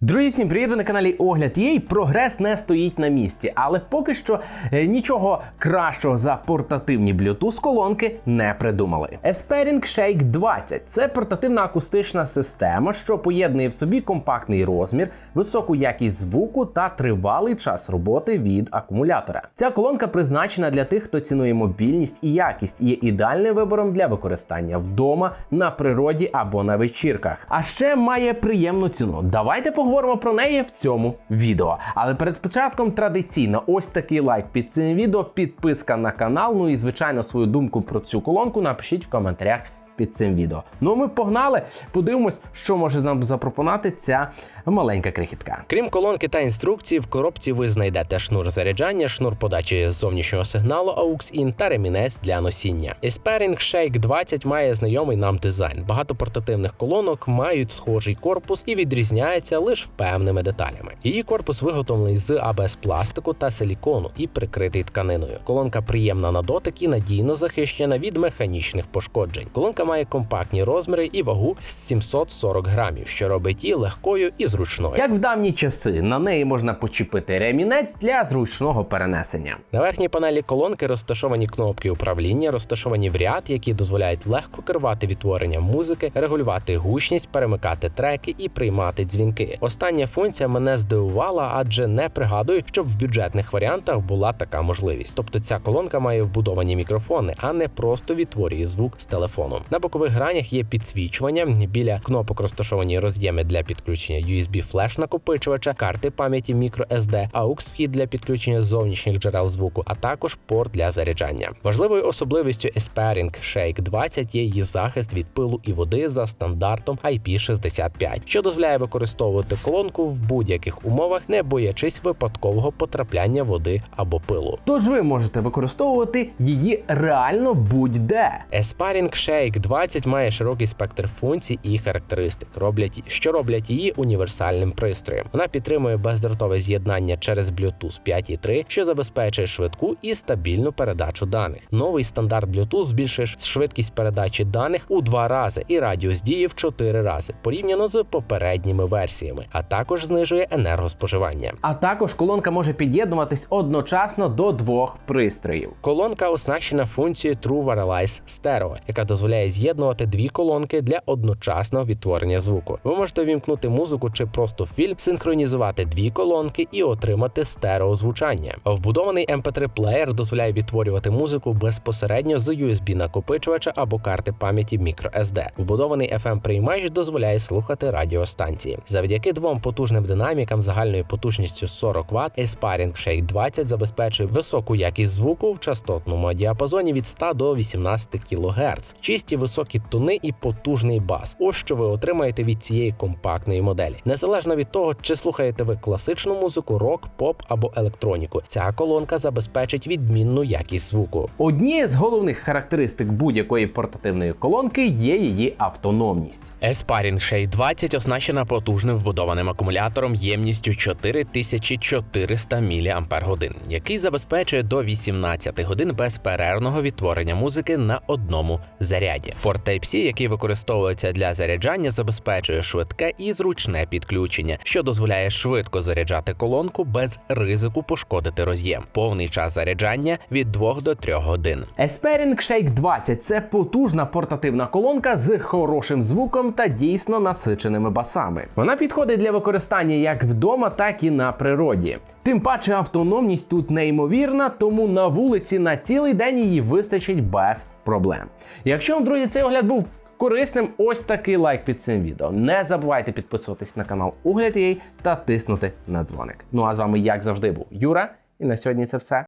Друзі, всім привіт! Ви на каналі Огляд Єй. Прогрес не стоїть на місці, але поки що е, нічого кращого за портативні Bluetooth колонки не придумали. Espering Shake 20 це портативна акустична система, що поєднує в собі компактний розмір, високу якість звуку та тривалий час роботи від акумулятора. Ця колонка призначена для тих, хто цінує мобільність і якість, і є ідеальним вибором для використання вдома, на природі або на вечірках. А ще має приємну ціну. Давайте поговоримо про неї в цьому відео. Але перед початком традиційно ось такий лайк під цим відео, підписка на канал. Ну і звичайно свою думку про цю колонку напишіть в коментарях. Під цим відео. Ну а ми погнали. Подивимось, що може нам запропонувати ця маленька крихітка. Крім колонки та інструкції, в коробці ви знайдете шнур заряджання, шнур подачі зовнішнього сигналу AUX-IN та ремінець для носіння. Espering Shake 20 має знайомий нам дизайн. Багато портативних колонок мають схожий корпус і відрізняється лише певними деталями. Її корпус виготовлений з АБС пластику та силікону і прикритий тканиною. Колонка приємна на дотик і надійно захищена від механічних пошкоджень. Колонка має компактні розміри і вагу з 740 грамів, що робить її легкою і зручною. Як в давні часи, на неї можна почепити ремінець для зручного перенесення. На верхній панелі колонки розташовані кнопки управління, розташовані в ряд, які дозволяють легко керувати відтворенням музики, регулювати гучність, перемикати треки і приймати дзвінки. Остання функція мене здивувала, адже не пригадую, щоб в бюджетних варіантах була така можливість. Тобто ця колонка має вбудовані мікрофони, а не просто відтворює звук з телефону. На бокових гранях є підсвічування. Біля кнопок розташовані роз'єми для підключення USB флеш накопичувача, карти пам'яті microSD, AUX вхід для підключення зовнішніх джерел звуку, а також порт для заряджання. Важливою особливістю Espering Shake 20 є її захист від пилу і води за стандартом IP65, що дозволяє використовувати колонку в будь-яких умовах, не боячись випадкового потрапляння води або пилу. Тож ви можете використовувати її реально будь-де. Espering Shake 20 має широкий спектр функцій і характеристик, роблять що роблять її універсальним пристроєм. Вона підтримує бездротове з'єднання через Bluetooth 5.3, що забезпечує швидку і стабільну передачу даних. Новий стандарт Bluetooth збільшує швидкість передачі даних у два рази і радіус дії в чотири рази порівняно з попередніми версіями, а також знижує енергоспоживання. А також колонка може під'єднуватись одночасно до двох пристроїв. Колонка оснащена функцією True Wireless Stereo, яка дозволяє з'єднувати дві колонки для одночасного відтворення звуку. Ви можете вімкнути музику чи просто фільм, синхронізувати дві колонки і отримати стереозвучання. Вбудований MP3 плеєр дозволяє відтворювати музику безпосередньо з USB накопичувача або карти пам'яті microSD. Вбудований FM приймач дозволяє слухати радіостанції. Завдяки двом потужним динамікам загальною потужністю 40 Вт, Aspiring Shake 20 забезпечує високу якість звуку в частотному діапазоні від 100 до 18 кГц, чисті високі тони і потужний бас. Ось що ви отримаєте від цієї компактної моделі. Незалежно від того, чи слухаєте ви класичну музику, рок, поп або електроніку, ця колонка забезпечить відмінну якість звуку. Однією з головних характеристик будь-якої портативної колонки є її автономність. Aspiring Shade 20 оснащена потужним вбудованим акумулятором ємністю 4400 мАч, який забезпечує до 18 годин безперервного відтворення музики на одному заряді. Порт Type-C, який використовується для заряджання, забезпечує швидке і зручне підключення, що дозволяє швидко заряджати колонку без ризику пошкодити роз'єм. Повний час заряджання від 2 до 3 годин. Espering Shake 20 це потужна портативна колонка з хорошим звуком та дійсно насиченими басами. Вона підходить для використання як вдома, так і на природі. Тим паче автономність тут неймовірна, тому на вулиці на цілий день її вистачить без проблем. Якщо вам, друзі, цей огляд був корисним, ось такий лайк під цим відео. Не забувайте підписуватись на канал Угляд.ua та тиснути на дзвоник. Ну а з вами, як завжди, був Юра, і на сьогодні це все.